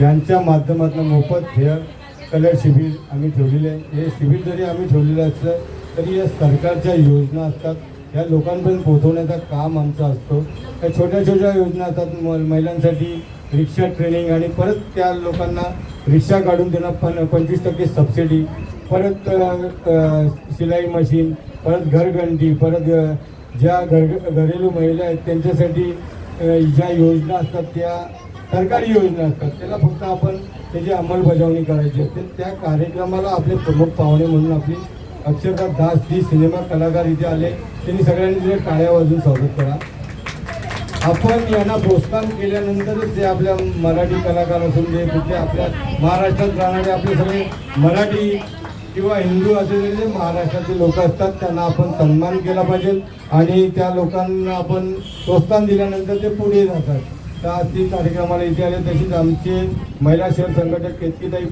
यांच्या माध्यमातून मोफत हेअर कलर शिबिर आम्ही ठेवलेले आहे. हे शिबिर जरी आम्ही ठेवलेलं असलं तरी या सरकारच्या योजना असतात. या लोकांपर्यंत पोहोचवण्याचं काम आमचा असतो. या छोट्या छोट्या योजना असतात. म महिलांसाठी रिक्षा ट्रेनिंग आणि परत त्या लोकांना रिक्षा काढून देणं पण पंचवीस टक्के सबसिडी परत शिलाई मशीन परत घरघंटी परत ज्या घर घरेलू महिला आहेत त्यांच्यासाठी ज्या योजना असतात त्या सरकारी योजना असतात. त्याला फक्त आपण त्याची अंमलबजावणी करायची असते त्या कार्यक्रमाला आपले प्रमुख पाहुणे म्हणून आपली अक्षरशः दास जी सिनेमा कलाकार इथे आले त्यांनी सगळ्यांनी तिथे टाळ्या वाजून स्वागत करा. आपण यांना प्रोत्साहन केल्यानंतरच जे आपल्या मराठी कलाकार असून जे कुठले आपल्या महाराष्ट्रात राहणारे आपले सगळे मराठी किंवा हिंदू असलेले जे महाराष्ट्राचे लोक असतात त्यांना आपण सन्मान केला पाहिजे आणि त्या लोकांना आपण प्रोत्साहन दिल्यानंतर ते पुढे जातात. त्या आज ती कार्यक्रमाला इथे आले तशीच आमचे महिला शहर संघटक केतकीताई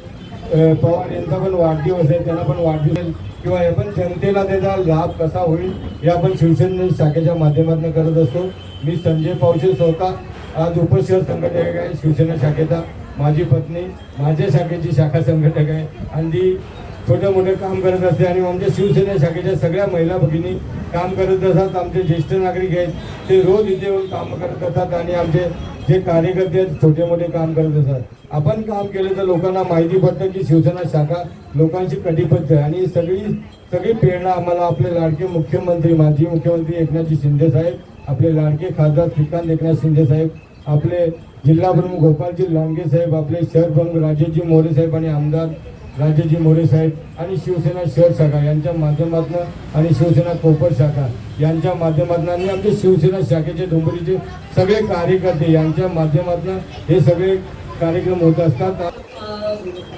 पवार यांचा पण वाढदिवस आहे त्यांना पण वाढदिवस किंवा हे पण जनतेला त्याचा लाभ कसा होईल हे आपण शिवसेना शाखेच्या माध्यमातून करत असतो. मी संजय पावशे स्वतः आज उपशहर संघटक आहे शिवसेना शाखेचा माझी पत्नी माझ्या शाखेची शाखा संघटक आहे. आणि ती छोटे मोठे काम करत असते आणि आमच्या शिवसेना शाखेच्या सगळ्या महिला भगिनी काम करत असतात. आमचे ज्येष्ठ नागरिक आहेत. ते रोज इथे येऊन काम करत असतात आणि आमचे जे कार्यकर्ते आहेत छोटे मोठे काम करत असतात. आपण काम केलं तर लोकांना माहिती पडतं की शिवसेना शाखा लोकांशी कटिबद्ध आहे. आणि सगळी सगळी प्रेरणा आम्हाला आपले लाडके मुख्यमंत्री माजी मुख्यमंत्री एकनाथजी शिंदे साहेब आपले लाडके खासदार श्रीकांत एकनाथ शिंदे साहेब आपले जिल्हा प्रमुख गोपालजी लांगे साहेब आपले शहर प्रमुख राजेशजी मोरे साहेब आणि आमदार राजेशजी मोरे साहेब आणि शिवसेना शहर शाखा यांच्या माध्यमातून आणि शिवसेना कोपर शाखा यांच्या माध्यमातून आणि आमचे शिवसेना शाखेचे डोंबरीचे सगळे कार्यकर्ते यांच्या माध्यमातून हे सगळे कार्यक्रम होत असतात.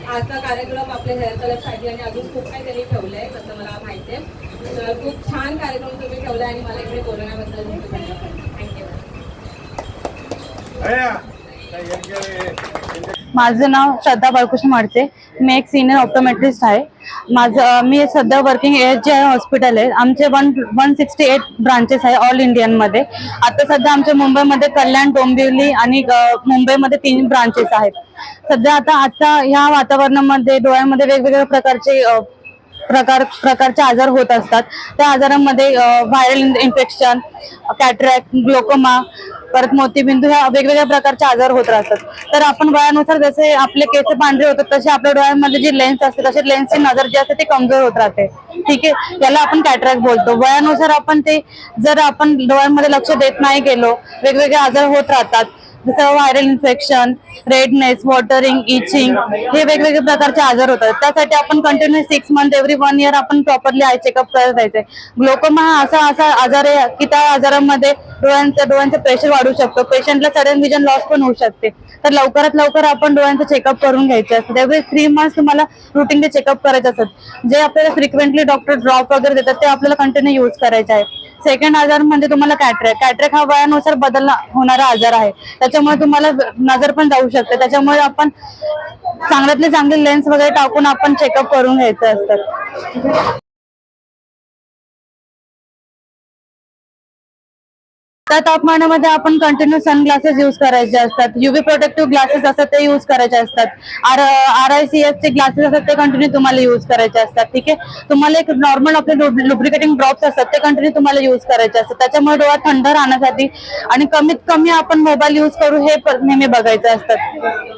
आजचा कार्यक्रम आपल्या हेअर कलरसाठी आणि अजून खूप काही त्यांनी ठेवलं आहे तसं मला माहिती आहे. तर खूप छान कार्यक्रम तुम्ही ठेवला आणि मला इकडे बोलण्याबद्दल थँक्यू माझं नाव श्रद्धा बाळकृष्ण माडते. मी एक सिनियर ऑप्टोमेट्रिस्ट आहे. माझं मी सध्या वर्किंग एच जे हॉस्पिटल आहे. आमचे one one sixty eight branches आहे ऑल इंडियनमध्ये आता सध्या आमच्या मुंबईमध्ये कल्याण डोंबिवली आणि मुंबईमध्ये तीन ब्रांचेस आहेत. सध्या आता आता ह्या वातावरणामध्ये डोळ्यामध्ये वेगवेगळ्या प्रकारचे प्रकार प्रकारचे आजार होत असतात. त्या आजारांमध्ये व्हायरल इन्फेक्शन कॅटरॅक्ट ग्लोकोमा परत मोतीबिंदू ह्या वेगवेगळ्या प्रकारचे आजार होत राहतात. तर आपण वयानुसार जसे आपले केस पांढरे होतात तसे आपल्या डोळ्यांमध्ये जी लेन्स असते तसे लेन्सची नजर जी असते ती कमजोर होत राहते. ठीक आहे? याला आपण कॅटरॅक्ट बोलतो. वयानुसार आपण ते जर आपण डोळ्यांमध्ये लक्ष देत नाही गेलो वेगवेगळे आजार होत राहतात. जसं viral infection redness watering itching हे वेगवेगळे प्रकारचे आजार होतात. त्यासाठी आपण continue six month every one year आपण प्रॉपरली आय चेकअप करत राहायचे. ग्लोकोमा हा असा असा आजार आहे की त्या आजारामध्ये डोळ्यांचं डोळ्यांचं प्रेशर वाढू शकतो. पेशंटला सडन विजन लॉस पण होऊ शकते. तर लवकरात लवकर आपण डोळ्यांचं चेकअप करून घ्यायचे असतं. त्यावेळी थ्री मंथ्स तुम्हाला रुटीनचे चेकअप करायचे असतात. जे आपल्याला फ्रिक्वेंटली डॉक्टर ड्रॉप वगैरे देतात ते आपल्याला कंटिन्यू यूज करायचे आहे. सेकंड आजार म्हणजे तुम्हाला कॅटरेक कॅटरेक हा वयानुसार बदल होणारा आजार आहे. त्याच्यामुळे तुम्हाला नजर पण जाऊ शकते. त्याच्यामुळे आपण चांगल्यातले चांगले लेन्स वगैरे टाकून आपण चेकअप करून घ्यायचं असतं. त्या तापमानामध्ये आपण कंटिन्यू सन ग्लासेस युज करायचे असतात. युव्ही प्रोटेक्टिव्ह ग्लासेस असतात ते युज करायचे असतात. R R I C S चे ग्लासेस असतात ते कंटिन्यू तुम्हाला युज करायचे असतात. ठीक आहे? तुम्हाला एक नॉर्मल आपले लुब्रिकेटिंग ड्रॉप्स असतात ते कंटिन्यू तुम्हाला युज करायचे असतात. त्याच्यामुळे डोळा थंड राहण्यासाठी आणि कमीत कमी आपण मोबाईल युज करू हे नेहमी बघायचं असतात